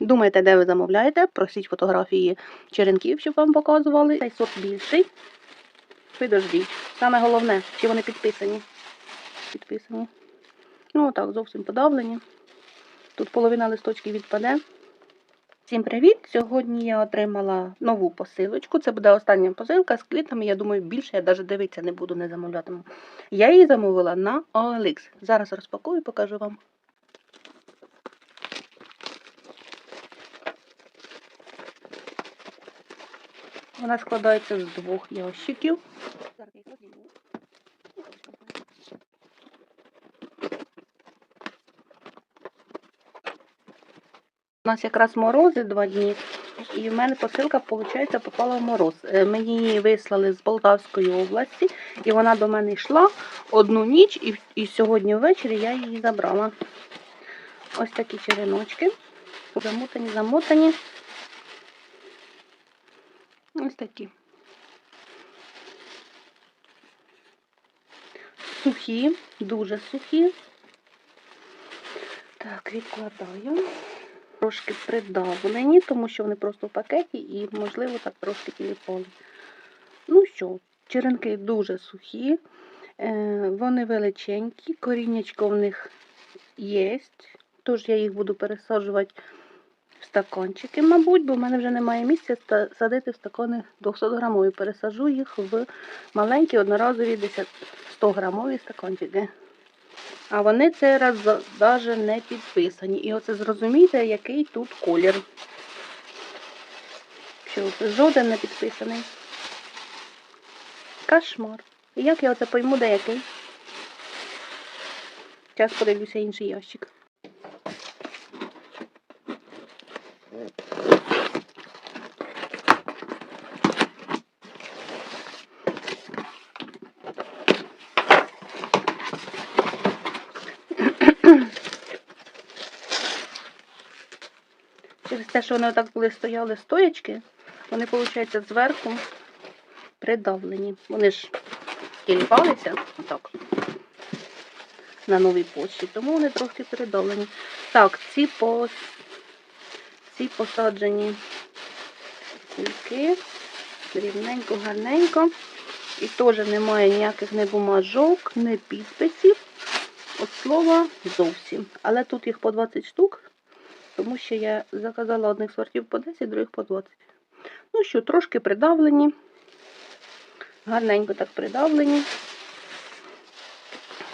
Думаєте, де ви замовляєте? Просіть фотографії черенків, щоб вам показували. Цей сорт більший. Підождіть. Саме головне, чи вони підписані. Підписані. Ну, так, зовсім подавлені. Тут половина листочків відпаде. Всім привіт! Сьогодні я отримала нову посилочку. Це буде остання посилка з квітами. Я думаю, більше я навіть дивитися не буду, не замовлятиму. Я її замовила на OLX. Зараз розпакую і покажу вам. Вона складається з двох ящиків. У нас якраз морози два дні, і в мене посилка, виходить, попала в мороз. Е, Мені її вислали з Полтавської області, і вона до мене йшла одну ніч, і, і сьогодні ввечері я її забрала. Ось такі череночки. Замотані, замотані. Ось такі. Сухі, дуже сухі. Так, відкладаю. Трошки придавлені, тому що вони просто в пакеті і, можливо, так трошки тіліпали. Ну що, черенки дуже сухі, е, вони величенькі, коріннячко в них є. Тож я їх буду пересаджувати в стаканчики, мабуть, бо в мене вже немає місця садити в стакани 200 грамові. Пересаджу їх в маленькі одноразові 100 грамові стаканчики. А вони цей навіть не підписані. І оце зрозумійте, який тут колір. Що жоден не підписаний. Кошмар. І як я оце пойму, де який? Зараз подивлюся інший ящик. Через те, що вони отак були стояли стоячки, вони, виходить, зверху придавлені. Вони ж тіліпалися отак на новій почті, тому вони трохи придавлені. Так, ці по ці посаджені кульки, рівненько, гарненько. І теж немає ніяких не бумажок, не підписів. От слова зовсім. Але тут їх по 20 штук. Тому що я заказала одних сортів по 10, других по 20. Ну що, трошки придавлені. Гарненько так придавлені.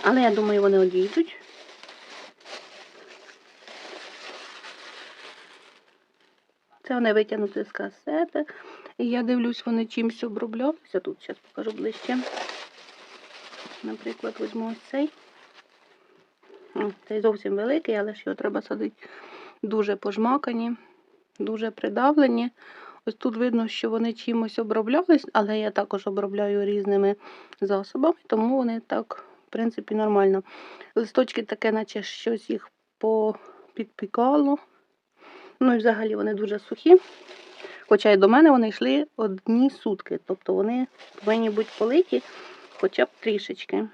Але я думаю, вони одійдуть. Це вони витягнуті з касети. І я дивлюсь, вони чимось оброблялися. Тут зараз покажу ближче. Наприклад, візьму ось цей. Цей зовсім великий, але ж його треба садити дуже пожмакані, дуже придавлені. Ось тут видно, що вони чимось оброблялись, але я також обробляю різними засобами, тому вони так, в принципі, нормально. Листочки таке, наче щось їх попідпікало. Ну і взагалі вони дуже сухі. Хоча й до мене вони йшли одні сутки. Тобто вони повинні бути политі хоча б трішечки.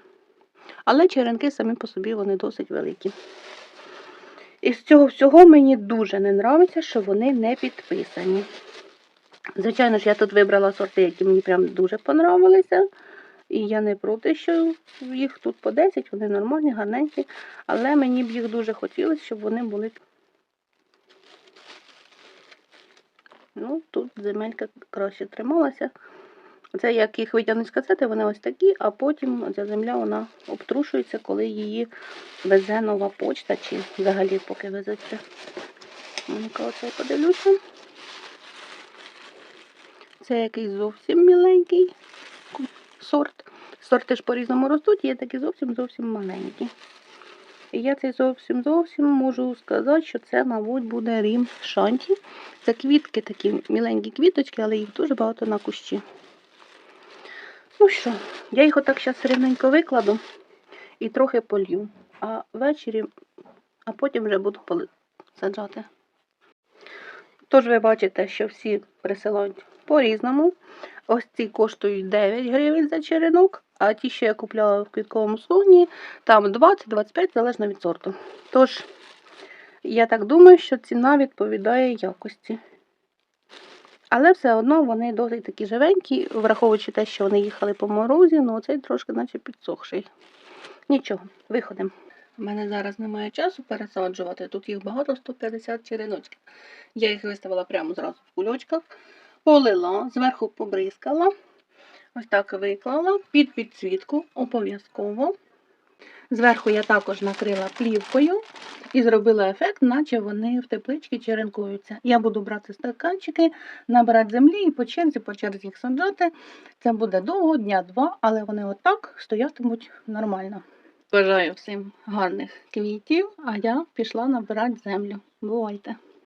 Але черенки самі по собі вони досить великі. І з цього всього мені дуже не подобається, що вони не підписані. Звичайно ж, я тут вибрала сорти, які мені прям дуже понравилися. І я не проти, що їх тут по 10, вони нормальні, гарненькі. Але мені б їх дуже хотілося, щоб вони були. Ну, тут земелька краще трималася. Це як їх витягнуть з касети, вони ось такі, а потім ця земля вона обтрушується, коли її везе нова почта, чи взагалі поки везеться. Ну-ка, оце я подивлюся. Це якийсь зовсім міленький сорт. Сорти ж по-різному ростуть, є такі зовсім зовсім маленькі. І я цей зовсім зовсім можу сказати, що це, мабуть, буде рім шанті. Це квітки, такі міленькі квіточки, але їх дуже багато на кущі. Ну що, я їх отак зараз рівненько викладу і трохи полью. А ввечері, а потім вже буду саджати. Тож ви бачите, що всі присилають по-різному. Ось ці коштують 9 гривень за черенок, а ті, що я купляла в квітковому салоні, там 20-25 залежно від сорту. Тож, я так думаю, що ціна відповідає якості. Але все одно вони досить такі живенькі, враховуючи те, що вони їхали по морозі, ну оцей трошки наче підсохший. Нічого, виходимо. У мене зараз немає часу пересаджувати. Тут їх багато 150 череночків. Я їх виставила прямо зразу в кульочках, полила, зверху побризкала, ось так виклала під підсвітку обов'язково. Зверху я також накрила плівкою і зробила ефект, наче вони в тепличці черенкуються. Я буду брати стаканчики, набирати землі і по черзі, по черзі їх саджати. Це буде довго, дня два, але вони отак стоятимуть нормально. Бажаю всім гарних квітів, а я пішла набирати землю. Бувайте!